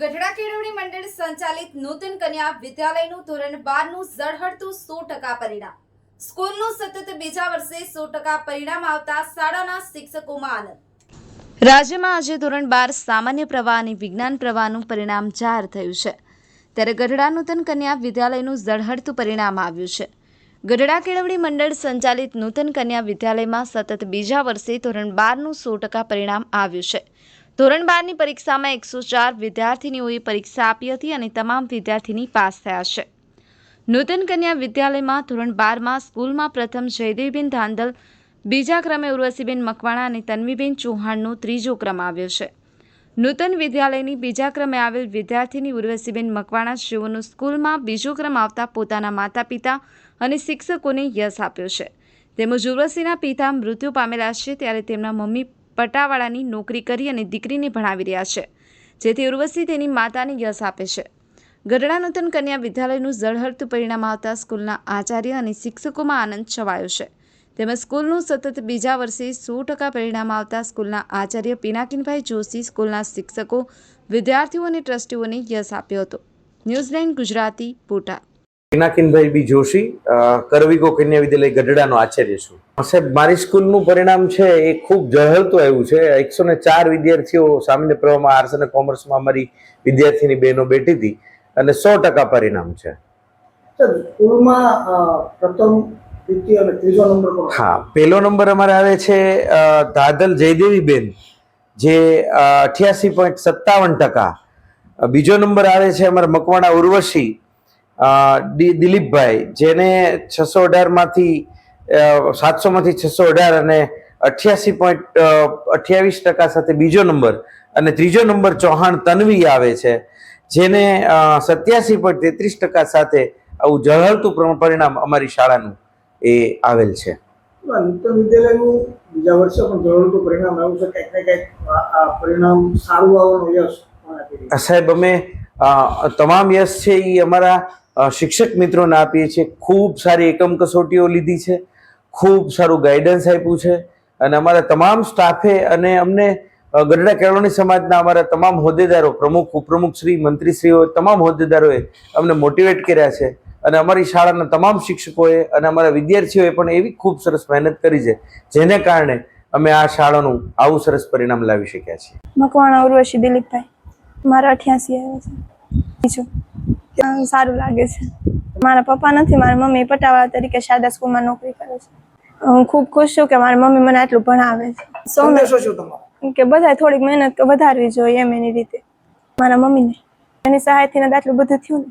ગઢડા કેળવણી મંડળ સંચાલિત નૂતન કન્યા વિદ્યાલયનું ધોરણ બારનું ઝળહળતું સો ટકા પરિણામ. સ્કૂલનું સતત બીજા વર્ષે સો ટકા પરિણામ આવતા શાળાના શિક્ષકોમાં આનંદ. રાજ્યમાં આજે ધોરણ બાર સામાન્ય પ્રવાહ અને વિજ્ઞાન પ્રવાહનું પરિણામ જાહેર થયું છે. ત્યારે ગઢડા નૂતન કન્યા વિદ્યાલયનું ઝળહળતું પરિણામ આવ્યું છે. ગઢડા કેળવણી મંડળ સંચાલિત નૂતન કન્યા વિદ્યાલયમાં સતત બીજા વર્ષે ધોરણ બારનું સો ટકા પરિણામ આવ્યું છે. ધોરણ બારની પરીક્ષામાં એકસો ચાર વિદ્યાર્થીનીઓએ પરીક્ષા આપી હતી અને તમામ વિદ્યાર્થીની પાસ થયા છે. નૂતન કન્યા વિદ્યાલયમાં ધોરણ બારમાં સ્કૂલમાં પ્રથમ જયદેવબેન ધાંધલ, બીજા ક્રમે ઉર્વશીબેન મકવાણા અને તન્વીબેન ચૌહાણનો ત્રીજો ક્રમ આવ્યો છે. નૂતન વિદ્યાલયની બીજા ક્રમે આવેલ વિદ્યાર્થીની ઉર્વશીબેન મકવાણા જેઓનો સ્કૂલમાં બીજો ક્રમ આવતા પોતાના માતા પિતા અને શિક્ષકોને યશ આપ્યો છે. તેમજ ઉર્વશીના પિતા મૃત્યુ પામેલા છે, ત્યારે તેમના મમ્મી પટાવાળાની નોકરી કરી અને દીકરીને ભણાવી રહ્યા છે, જેથી ઉર્વશી તેની માતાને યશ આપે છે. ગઢડા નૂતન કન્યા વિદ્યાલયનું ઝળહળતું પરિણામ આવતા સ્કૂલના આચાર્ય અને શિક્ષકોમાં આનંદ છવાયો છે. તેમજ સ્કૂલનું સતત બીજા વર્ષે સો ટકા પરિણામ આવતા સ્કૂલના આચાર્ય પિનાકીનભાઈ જોશી સ્કૂલના શિક્ષકો, વિદ્યાર્થીઓ અને ટ્રસ્ટીઓને યશ આપ્યો હતો. New Zealand Gujarati, Botad. Pinakinbhai B Joshi કરવિકો કન્યા વિદ્યાલય ગઢડાનો આચાર્ય છું. સાહેબ મારી સ્કૂલનું પરિણામ છે એ ખૂબ ઝળહળતું આવ્યું છે. એકસો ને ચાર વિદ્યાર્થીઓ સામાન્ય પ્રવાહમાં આર્ટ્સ અને કોમર્સમાં અમારી વિદ્યાર્થીની બહેનો બેઠી હતી અને સો ટકા પરિણામ છે. પ્રથમ દ્વિતીય અને ત્રીજો નંબર હા પહેલો નંબર અમારે આવે છે ધાદલ જયદેવી બેન જે અઠ્યાસી પોઈન્ટ સત્તાવન ટકા. બીજો નંબર આવે છે અમારા મકવાણા ઉર્વશી દિલીપભાઈ જેને છસો અઢારમાંથી સાતસોમાંથી છસો અઢાર અને અઠ્યાસી પોઈન્ટ અઠ્યાવીસ ટકા સાથે બીજો નંબર અને ત્રીજો નંબર ચૌહાણ તન્વી આવે છે જેને સત્યાસી પોઈન્ટ તેત્રીસ ટકા સાથે આવું ઝળહળતું પરિણામ અમારી શાળાનું એ આવેલ છે નૂતન વિદ્યાલયનું બીજા વર્ષે પણ જરૂરતું પરિણામ આવ્યું છે કંઈક ને કંઈક પરિણામ સારું આવવાનો યશ. સાહેબ અમે તમામ યશ છે એ અમારા શિક્ષક મિત્રોને આપીએ છીએ. ખૂબ સારી એકમ કસોટીઓ લીધી છે. ખૂબ સારું ગાઈડન્સ આપ્યું છે. અને અમારા તમામ સ્ટાફે અને અમને ગઢડા કેળવણી સમાજના અમારા તમામ હોદ્દેદારો, પ્રમુખ, ઉપપ્રમુખ શ્રી, મંત્રીશ્રીઓ, તમામ હોદ્દેદારોએ અમને મોટિવેટ કર્યા છે. અને અમારી શાળાના તમામ શિક્ષકોએ અને અમારા વિદ્યાર્થીઓએ પણ એવી ખૂબ સરસ મહેનત કરી છે, જેને કારણે અમે આ શાળાનું આવું સરસ પરિણામ લાવી શક્યા છીએ. મકવાણા ઉર્વશી દિલીપભાઈ. મારા અઠ્યાસી આવ્યા છે. બીજું. સારું લાગે છે. મારા પપ્પા નથી મારા મમ્મી પટાવાળા તરીકે શારદા સ્કૂલમાં નોકરી કરે છે. હું ખૂબ ખુશ છું કે મારી મમ્મી મને આટલું ભણાવે છે. સંદેશો શું તમારો? કે બધા થોડીક મહેનત વધારવી જોઈએ એમ એની રીતે. મારા મમ્મીને. એની સહાયથી આટલું બધું થયું ને.